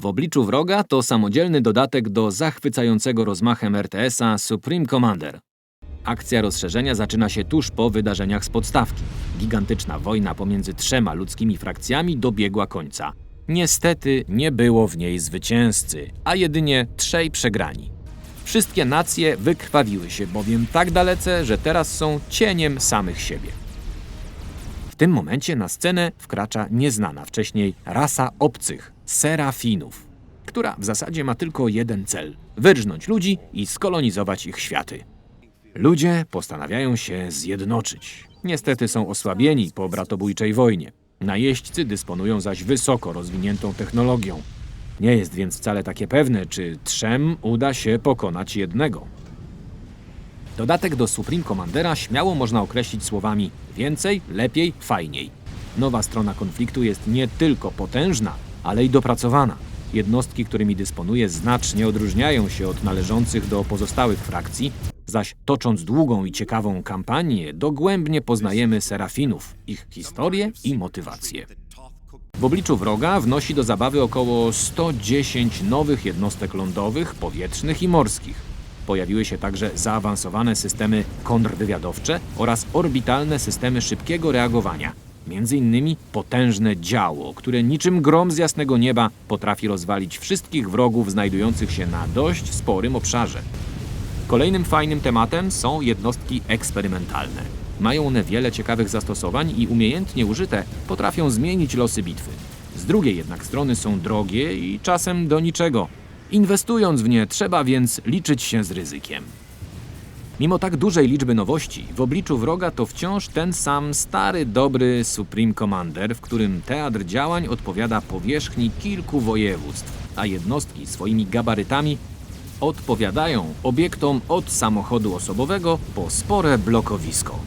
W obliczu wroga to samodzielny dodatek do zachwycającego rozmachem RTS-a Supreme Commander. Akcja rozszerzenia zaczyna się tuż po wydarzeniach z podstawki. Gigantyczna wojna pomiędzy trzema ludzkimi frakcjami dobiegła końca. Niestety nie było w niej zwycięzcy, a jedynie trzej przegrani. Wszystkie nacje wykrwawiły się bowiem tak dalece, że teraz są cieniem samych siebie. W tym momencie na scenę wkracza nieznana wcześniej rasa obcych, serafinów, która w zasadzie ma tylko jeden cel wyrżnąć ludzi i skolonizować ich światy. Ludzie postanawiają się zjednoczyć. Niestety są osłabieni po bratobójczej wojnie. Najeźdźcy dysponują zaś wysoko rozwiniętą technologią. Nie jest więc wcale takie pewne, czy trzem uda się pokonać jednego. Dodatek do Supreme Commandera śmiało można określić słowami więcej, lepiej, fajniej. Nowa strona konfliktu jest nie tylko potężna, ale i dopracowana. Jednostki, którymi dysponuje, znacznie odróżniają się od należących do pozostałych frakcji, zaś tocząc długą i ciekawą kampanię, dogłębnie poznajemy serafinów, ich historię i motywację. W obliczu wroga wnosi do zabawy około 110 nowych jednostek lądowych, powietrznych i morskich. Pojawiły się także zaawansowane systemy kontrwywiadowcze oraz orbitalne systemy szybkiego reagowania. Między innymi potężne działo, które niczym grom z jasnego nieba potrafi rozwalić wszystkich wrogów znajdujących się na dość sporym obszarze. Kolejnym fajnym tematem są jednostki eksperymentalne. Mają one wiele ciekawych zastosowań i umiejętnie użyte potrafią zmienić losy bitwy. Z drugiej jednak strony są drogie i czasem do niczego. Inwestując w nie trzeba więc liczyć się z ryzykiem. Mimo tak dużej liczby nowości, w obliczu wroga to wciąż ten sam stary, dobry Supreme Commander, w którym teatr działań odpowiada powierzchni kilku województw, a jednostki swoimi gabarytami odpowiadają obiektom od samochodu osobowego po spore blokowisko.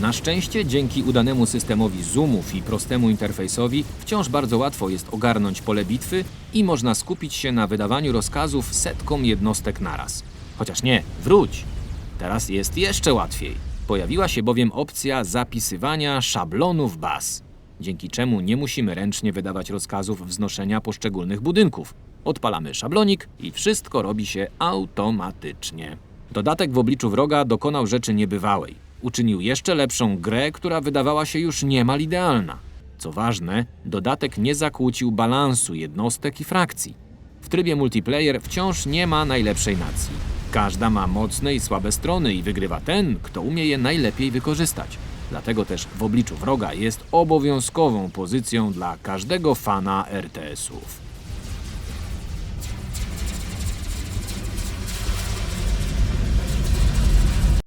Na szczęście, dzięki udanemu systemowi zoomów i prostemu interfejsowi, wciąż bardzo łatwo jest ogarnąć pole bitwy i można skupić się na wydawaniu rozkazów setkom jednostek naraz. Chociaż nie, wróć! Teraz jest jeszcze łatwiej. Pojawiła się bowiem opcja zapisywania szablonów baz, dzięki czemu nie musimy ręcznie wydawać rozkazów wznoszenia poszczególnych budynków. Odpalamy szablonik i wszystko robi się automatycznie. Dodatek w obliczu wroga dokonał rzeczy niebywałej. Uczynił jeszcze lepszą grę, która wydawała się już niemal idealna. Co ważne, dodatek nie zakłócił balansu jednostek i frakcji. W trybie multiplayer wciąż nie ma najlepszej nacji. Każda ma mocne i słabe strony i wygrywa ten, kto umie je najlepiej wykorzystać. Dlatego też w obliczu wroga jest obowiązkową pozycją dla każdego fana RTS-ów.